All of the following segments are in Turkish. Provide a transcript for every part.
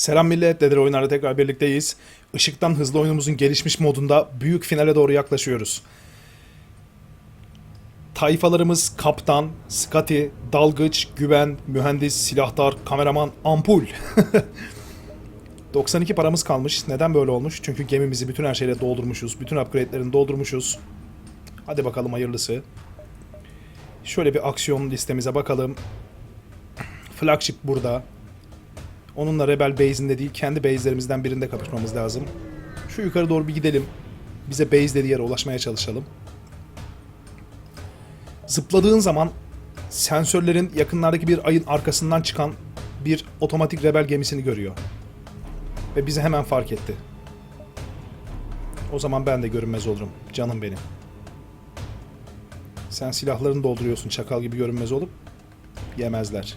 Selam millet, Dedere Oyunlar'da tekrar birlikteyiz. Işıktan hızlı oyunumuzun gelişmiş modunda büyük finale doğru yaklaşıyoruz. Tayfalarımız Kaptan, Scotty, Dalgıç, Güven, Mühendis, Silahtar, Kameraman, Ampul. 92 paramız kalmış. Neden böyle olmuş? Çünkü gemimizi bütün her şeyle doldurmuşuz. Bütün upgrade'lerini doldurmuşuz. Hadi bakalım hayırlısı. Şöyle bir aksiyon listemize bakalım. Flagship burada. Onunla Rebel Base'inde değil, kendi base'lerimizden birinde kapışmamız lazım. Şu yukarı doğru bir gidelim. Bize base dediği yere ulaşmaya çalışalım. Zıpladığın zaman sensörlerin yakınlardaki bir ayın arkasından çıkan bir otomatik rebel gemisini görüyor. Ve bizi hemen fark etti. O zaman ben de görünmez olurum. Canım benim. Sen silahlarını dolduruyorsun çakal gibi görünmez olup yemezler.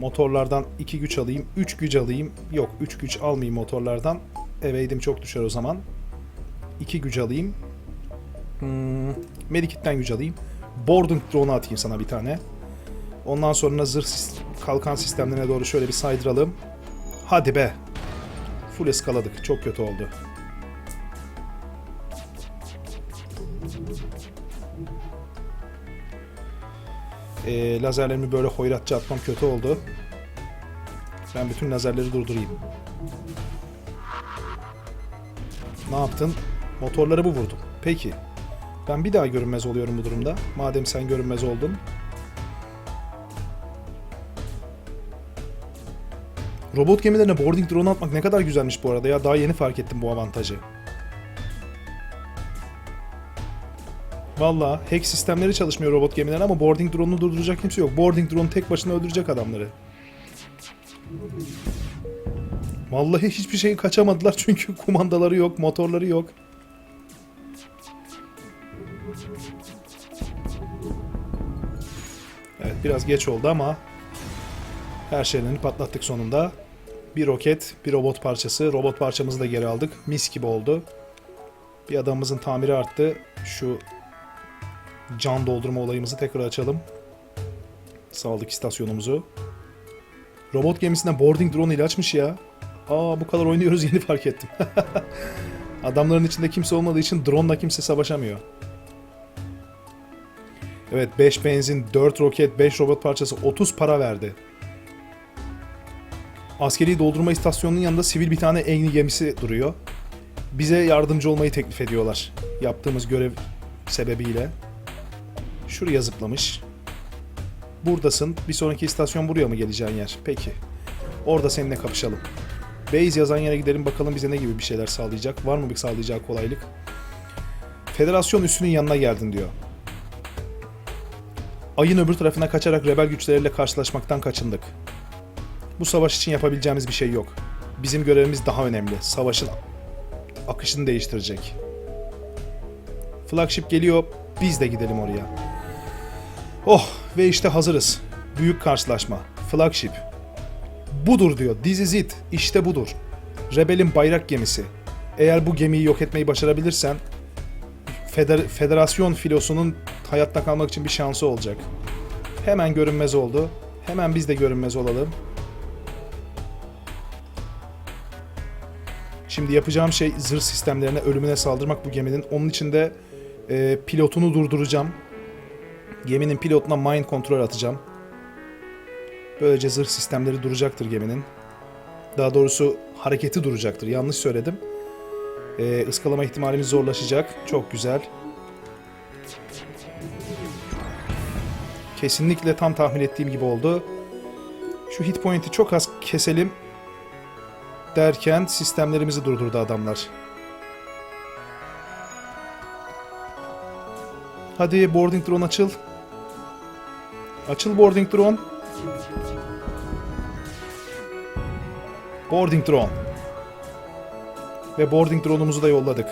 Motorlardan 2 güç alayım, 3 güç alayım. Yok 3 güç almayayım motorlardan. Eveydim çok düşer o zaman. 2 güç alayım. Hmm, Medikit'ten güç alayım. Boarding drone atayım sana bir tane. Ondan sonra zırh kalkan sistemlerine doğru şöyle bir saydıralım. Hadi be. Full eskaladık. Çok kötü oldu. Ee, lazerlerimi böyle hoyratça atmam kötü oldu. Ben bütün lazerleri durdurayım. Ne yaptın? Motorları bu vurdum. Peki. Ben bir daha görünmez oluyorum bu durumda. Madem sen görünmez oldun. Robot gemilerine boarding drone atmak ne kadar güzelmiş bu arada ya. Daha yeni fark ettim bu avantajı. Valla hack sistemleri çalışmıyor robot gemiler ama boarding drone'unu durduracak kimse yok. Boarding drone tek başına öldürecek adamları. Vallahi hiçbir şeyi kaçamadılar çünkü kumandaları yok, motorları yok. Evet biraz geç oldu ama her şeylerini patlattık sonunda. Bir roket, bir robot parçası. Robot parçamızı da geri aldık. Mis gibi oldu. Bir adamımızın tamiri arttı. Şu can doldurma olayımızı tekrar açalım. Sağlık istasyonumuzu. Robot gemisinden boarding drone ile açmış ya. Aa bu kadar oynuyoruz yeni fark ettim. Adamların içinde kimse olmadığı için drone ile kimse savaşamıyor. Evet 5 benzin, 4 roket, 5 robot parçası 30 para verdi. Askeri doldurma istasyonunun yanında sivil bir tane Engin gemisi duruyor. Bize yardımcı olmayı teklif ediyorlar. Yaptığımız görev sebebiyle. Şuraya zıplamış. Buradasın. Bir sonraki istasyon buraya mı geleceğin yer? Peki. Orada seninle kapışalım. Base yazan yere gidelim bakalım bize ne gibi bir şeyler sağlayacak. Var mı bir sağlayacağı kolaylık? Federasyon üssünün yanına geldin diyor. Ayın öbür tarafına kaçarak rebel güçleriyle karşılaşmaktan kaçındık. Bu savaş için yapabileceğimiz bir şey yok. Bizim görevimiz daha önemli. Savaşın akışını değiştirecek. Flagship geliyor. Biz de gidelim oraya. Oh ve işte hazırız. Büyük karşılaşma. Flagship. Budur diyor. This is it. İşte budur. Rebel'in bayrak gemisi. Eğer bu gemiyi yok etmeyi başarabilirsen feder- federasyon filosunun hayatta kalmak için bir şansı olacak. Hemen görünmez oldu. Hemen biz de görünmez olalım. Şimdi yapacağım şey zırh sistemlerine ölümüne saldırmak bu geminin. Onun için de e, pilotunu durduracağım. Geminin pilotuna mind kontrol atacağım. Böylece zırh sistemleri duracaktır geminin. Daha doğrusu hareketi duracaktır. Yanlış söyledim. E, ıskalama ihtimalimiz zorlaşacak. Çok güzel. Kesinlikle tam tahmin ettiğim gibi oldu. Şu hit point'i çok az keselim derken sistemlerimizi durdurdu adamlar. Hadi boarding drone açıl. Açıl boarding drone. Boarding drone. Ve boarding drone'umuzu da yolladık.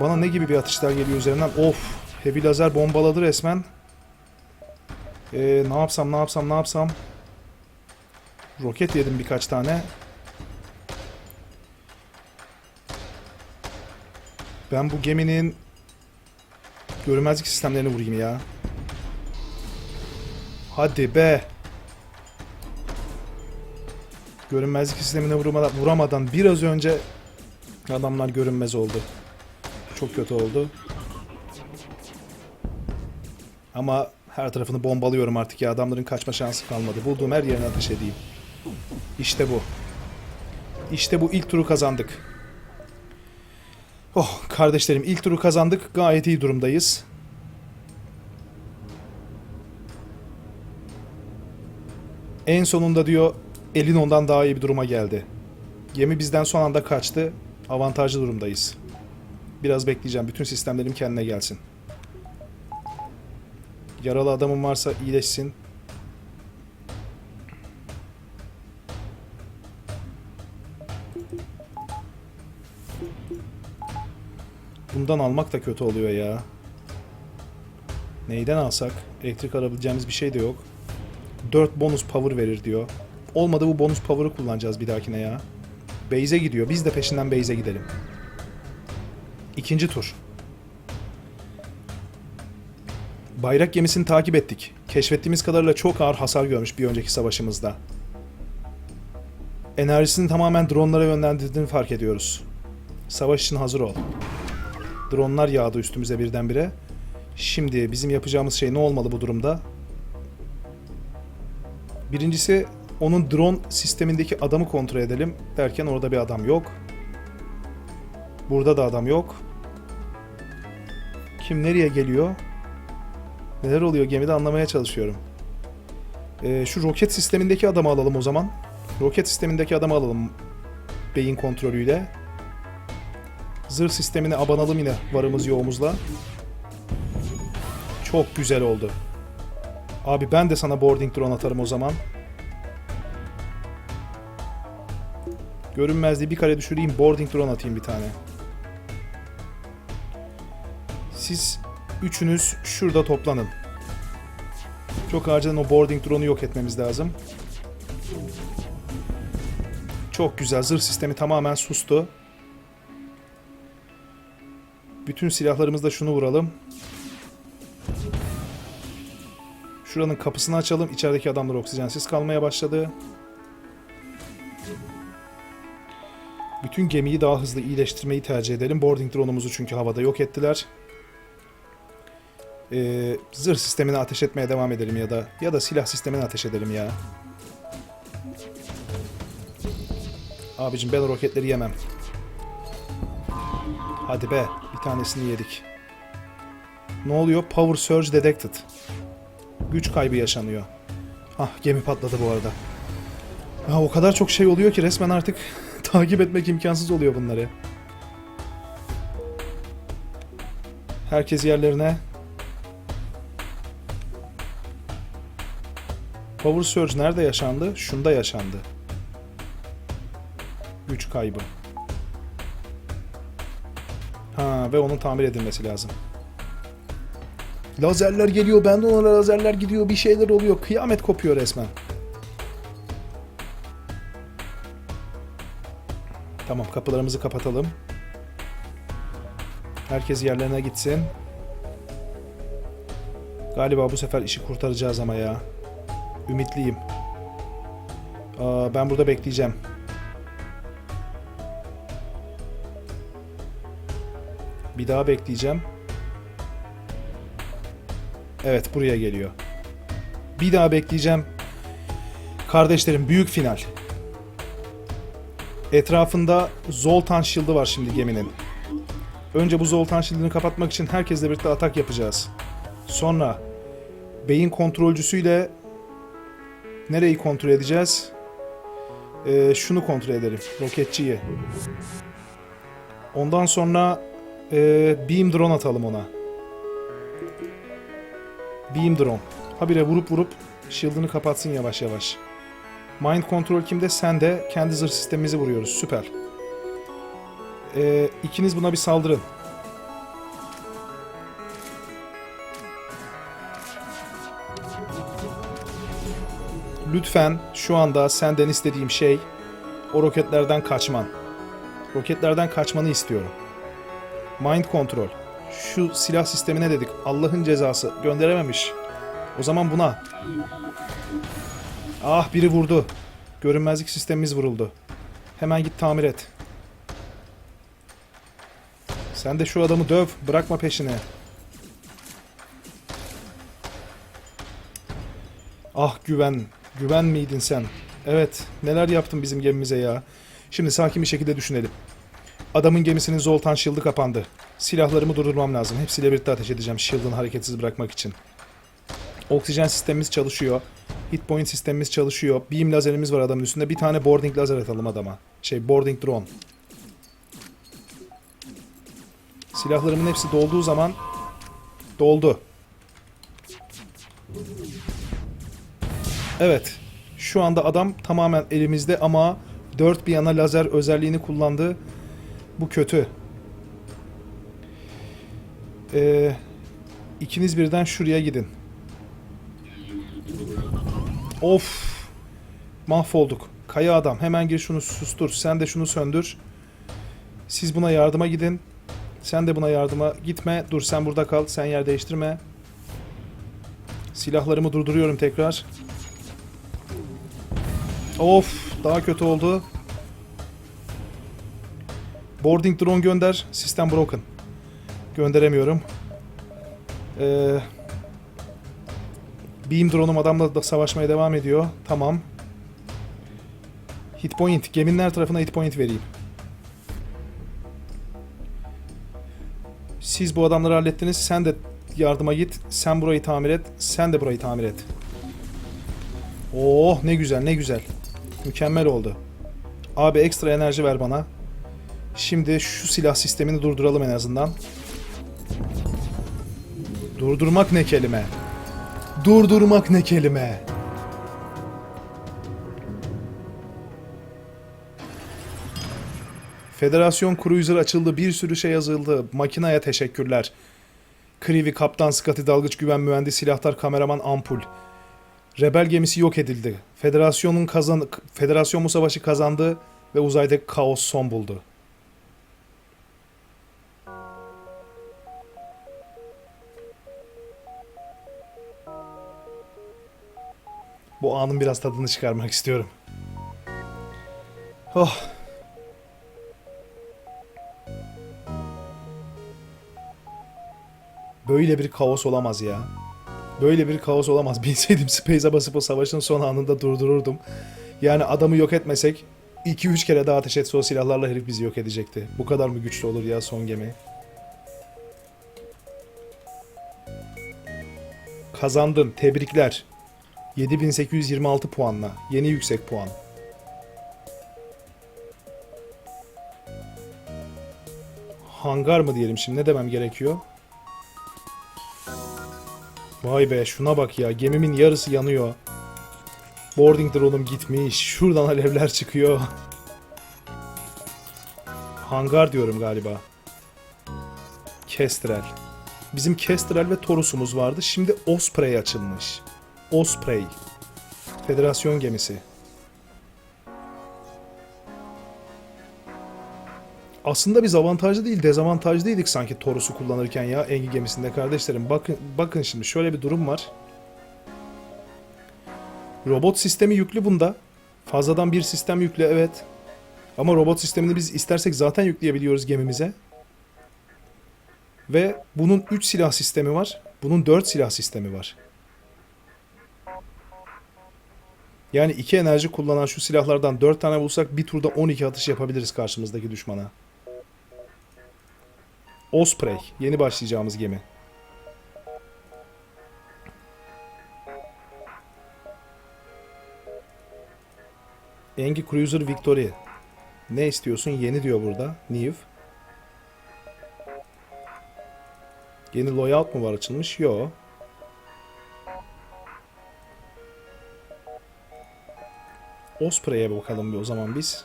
Bana ne gibi bir atışlar geliyor üzerinden? Of, heavy lazer bombaladı resmen. Ee, ne yapsam, ne yapsam, ne yapsam? Roket yedim birkaç tane. Ben bu geminin görünmezlik sistemlerini vurayım ya. Hadi be. Görünmezlik sistemine vurmadan, vuramadan biraz önce adamlar görünmez oldu. Çok kötü oldu. Ama her tarafını bombalıyorum artık ya. Adamların kaçma şansı kalmadı. Bulduğum her yerine ateş edeyim. İşte bu. İşte bu ilk turu kazandık. Oh kardeşlerim ilk turu kazandık. Gayet iyi durumdayız. En sonunda diyor elin ondan daha iyi bir duruma geldi. Gemi bizden son anda kaçtı. Avantajlı durumdayız. Biraz bekleyeceğim. Bütün sistemlerim kendine gelsin. Yaralı adamım varsa iyileşsin. Bundan almak da kötü oluyor ya. Neyden alsak? Elektrik alabileceğimiz bir şey de yok. 4 bonus power verir diyor. Olmadı bu bonus power'ı kullanacağız bir dahakine ya. Base'e gidiyor. Biz de peşinden base'e gidelim. İkinci tur. Bayrak gemisini takip ettik. Keşfettiğimiz kadarıyla çok ağır hasar görmüş bir önceki savaşımızda. Enerjisini tamamen dronlara yönlendirdiğini fark ediyoruz. Savaş için hazır ol. Dronlar yağdı üstümüze birdenbire. Şimdi bizim yapacağımız şey ne olmalı bu durumda? Birincisi onun drone sistemindeki adamı kontrol edelim derken orada bir adam yok. Burada da adam yok. Kim nereye geliyor? Neler oluyor gemide anlamaya çalışıyorum. Ee, şu roket sistemindeki adamı alalım o zaman. Roket sistemindeki adamı alalım. Beyin kontrolüyle. Zırh sistemine abanalım yine varımız yoğumuzla. Çok güzel oldu. Abi ben de sana boarding drone atarım o zaman. Görünmezliği bir kare düşüreyim, boarding drone atayım bir tane. Siz üçünüz şurada toplanın. Çok acilen o boarding drone'u yok etmemiz lazım. Çok güzel. Zırh sistemi tamamen sustu. Bütün silahlarımızla şunu vuralım. Şuranın kapısını açalım. İçerideki adamlar oksijensiz kalmaya başladı. Bütün gemiyi daha hızlı iyileştirmeyi tercih edelim. Boarding drone'umuzu çünkü havada yok ettiler. Ee, zırh sistemine ateş etmeye devam edelim ya da ya da silah sistemine ateş edelim ya. Abicim ben roketleri yemem. Hadi be, bir tanesini yedik. Ne oluyor? Power surge detected. Güç kaybı yaşanıyor. Ah gemi patladı bu arada. Ya o kadar çok şey oluyor ki resmen artık takip etmek imkansız oluyor bunları. Herkes yerlerine. Power Surge nerede yaşandı? Şunda yaşandı. Güç kaybı. Ha ve onun tamir edilmesi lazım. Lazerler geliyor, bende ona lazerler gidiyor, bir şeyler oluyor. Kıyamet kopuyor resmen. Tamam, kapılarımızı kapatalım. Herkes yerlerine gitsin. Galiba bu sefer işi kurtaracağız ama ya. Ümitliyim. Aa, ben burada bekleyeceğim. Bir daha bekleyeceğim. Evet buraya geliyor. Bir daha bekleyeceğim. Kardeşlerim büyük final. Etrafında Zoltan Shield'ı var şimdi geminin. Önce bu Zoltan Shield'ını kapatmak için herkesle birlikte atak yapacağız. Sonra beyin kontrolcüsüyle nereyi kontrol edeceğiz? Ee, şunu kontrol edelim. Roketçiyi. Ondan sonra ee, beam drone atalım ona. Beam drone. Habire vurup vurup shield'ını kapatsın yavaş yavaş. Mind control kimde? Sen de kendi zırh sistemimizi vuruyoruz. Süper. Ee, ikiniz buna bir saldırın. Lütfen şu anda senden istediğim şey o roketlerden kaçman. Roketlerden kaçmanı istiyorum. Mind control. Şu silah sistemine dedik. Allah'ın cezası. Gönderememiş. O zaman buna. Ah biri vurdu. Görünmezlik sistemimiz vuruldu. Hemen git tamir et. Sen de şu adamı döv. Bırakma peşini. Ah güven. Güven miydin sen? Evet. Neler yaptın bizim gemimize ya? Şimdi sakin bir şekilde düşünelim. Adamın gemisinin Zoltan shield'ı kapandı. Silahlarımı durdurmam lazım. Hepsiyle birlikte ateş edeceğim shield'ını hareketsiz bırakmak için. Oksijen sistemimiz çalışıyor. Hit point sistemimiz çalışıyor. Beam lazerimiz var adamın üstünde. Bir tane boarding lazer atalım adama. Şey boarding drone. Silahlarımın hepsi dolduğu zaman doldu. Evet. Şu anda adam tamamen elimizde ama dört bir yana lazer özelliğini kullandı. Bu kötü. Ee, ikiniz birden şuraya gidin. Of. Mahvolduk. Kaya adam hemen gir şunu sustur. Sen de şunu söndür. Siz buna yardıma gidin. Sen de buna yardıma gitme. Dur sen burada kal. Sen yer değiştirme. Silahlarımı durduruyorum tekrar. Of. Daha kötü oldu. Boarding drone gönder. Sistem broken. Gönderemiyorum. Ee, Beam drone'um adamla da savaşmaya devam ediyor. Tamam. Hit point. Geminin her tarafına hit point vereyim. Siz bu adamları hallettiniz. Sen de yardıma git. Sen burayı tamir et. Sen de burayı tamir et. Oh ne güzel ne güzel. Mükemmel oldu. Abi ekstra enerji ver bana. Şimdi şu silah sistemini durduralım en azından. Durdurmak ne kelime? Durdurmak ne kelime? Federasyon Cruiser açıldı. Bir sürü şey yazıldı. Makinaya teşekkürler. Krivi, Kaptan Scotty, Dalgıç Güven Mühendis, Silahtar, Kameraman, Ampul. Rebel gemisi yok edildi. Federasyonun kazan Federasyon bu savaşı kazandı ve uzayda kaos son buldu. Bu anın biraz tadını çıkarmak istiyorum. Oh. Böyle bir kaos olamaz ya. Böyle bir kaos olamaz. Bilseydim Space'e basıp o savaşın son anında durdururdum. Yani adamı yok etmesek 2-3 kere daha ateş etse o silahlarla herif bizi yok edecekti. Bu kadar mı güçlü olur ya son gemi? Kazandın. Tebrikler. 7826 puanla. Yeni yüksek puan. Hangar mı diyelim şimdi ne demem gerekiyor? Vay be şuna bak ya gemimin yarısı yanıyor. Boarding drone'um gitmiş. Şuradan alevler çıkıyor. Hangar diyorum galiba. Kestrel. Bizim Kestrel ve Torus'umuz vardı. Şimdi Osprey açılmış. Osprey. Federasyon gemisi. Aslında biz avantajlı değil, dezavantajlıydık sanki Torus'u kullanırken ya Engi gemisinde kardeşlerim. Bakın bakın şimdi şöyle bir durum var. Robot sistemi yüklü bunda. Fazladan bir sistem yüklü evet. Ama robot sistemini biz istersek zaten yükleyebiliyoruz gemimize. Ve bunun 3 silah sistemi var. Bunun 4 silah sistemi var. Yani iki enerji kullanan şu silahlardan 4 tane bulsak bir turda 12 atış yapabiliriz karşımızdaki düşmana. Osprey. Yeni başlayacağımız gemi. Engi Cruiser Victory. Ne istiyorsun? Yeni diyor burada. New. Yeni loadout mu var açılmış? Yo. Osprey'e bakalım bir o zaman biz.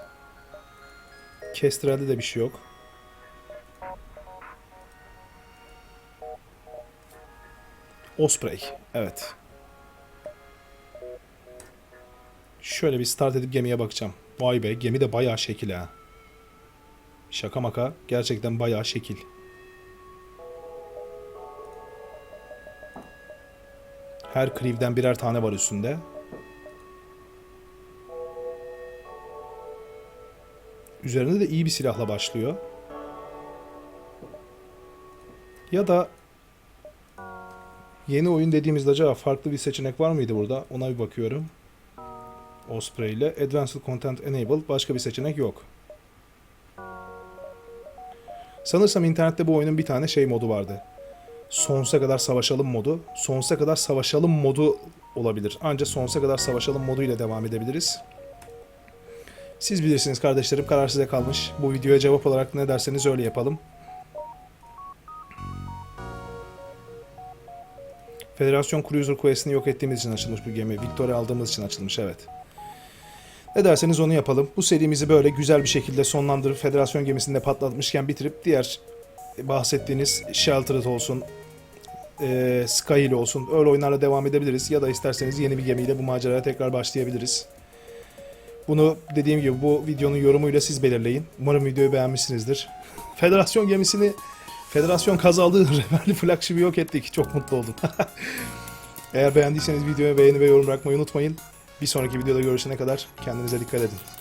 Kestrel'de de bir şey yok. Osprey. Evet. Şöyle bir start edip gemiye bakacağım. Vay be gemi de bayağı şekil ha. Şaka maka gerçekten bayağı şekil. Her Cleave'den birer tane var üstünde. Üzerinde de iyi bir silahla başlıyor. Ya da yeni oyun dediğimizde acaba farklı bir seçenek var mıydı burada? Ona bir bakıyorum. Osprey ile Advanced Content Enable başka bir seçenek yok. Sanırsam internette bu oyunun bir tane şey modu vardı. Sonsuza kadar savaşalım modu. Sonsuza kadar savaşalım modu olabilir. Ancak sonsuza kadar savaşalım modu ile devam edebiliriz. Siz bilirsiniz kardeşlerim karar size kalmış. Bu videoya cevap olarak ne derseniz öyle yapalım. Federasyon Cruiser Quest'ini yok ettiğimiz için açılmış bu gemi. Victoria aldığımız için açılmış evet. Ne derseniz onu yapalım. Bu serimizi böyle güzel bir şekilde sonlandırıp Federasyon gemisinde patlatmışken bitirip diğer bahsettiğiniz Sheltered olsun, e, Skyhill olsun öyle oyunlarla devam edebiliriz. Ya da isterseniz yeni bir gemiyle bu maceraya tekrar başlayabiliriz. Bunu dediğim gibi bu videonun yorumuyla siz belirleyin. Umarım videoyu beğenmişsinizdir. Federasyon gemisini Federasyon kaz aldığı Rebelli flagship'i yok ettik. Çok mutlu oldum. Eğer beğendiyseniz videoya beğeni ve yorum bırakmayı unutmayın. Bir sonraki videoda görüşene kadar kendinize dikkat edin.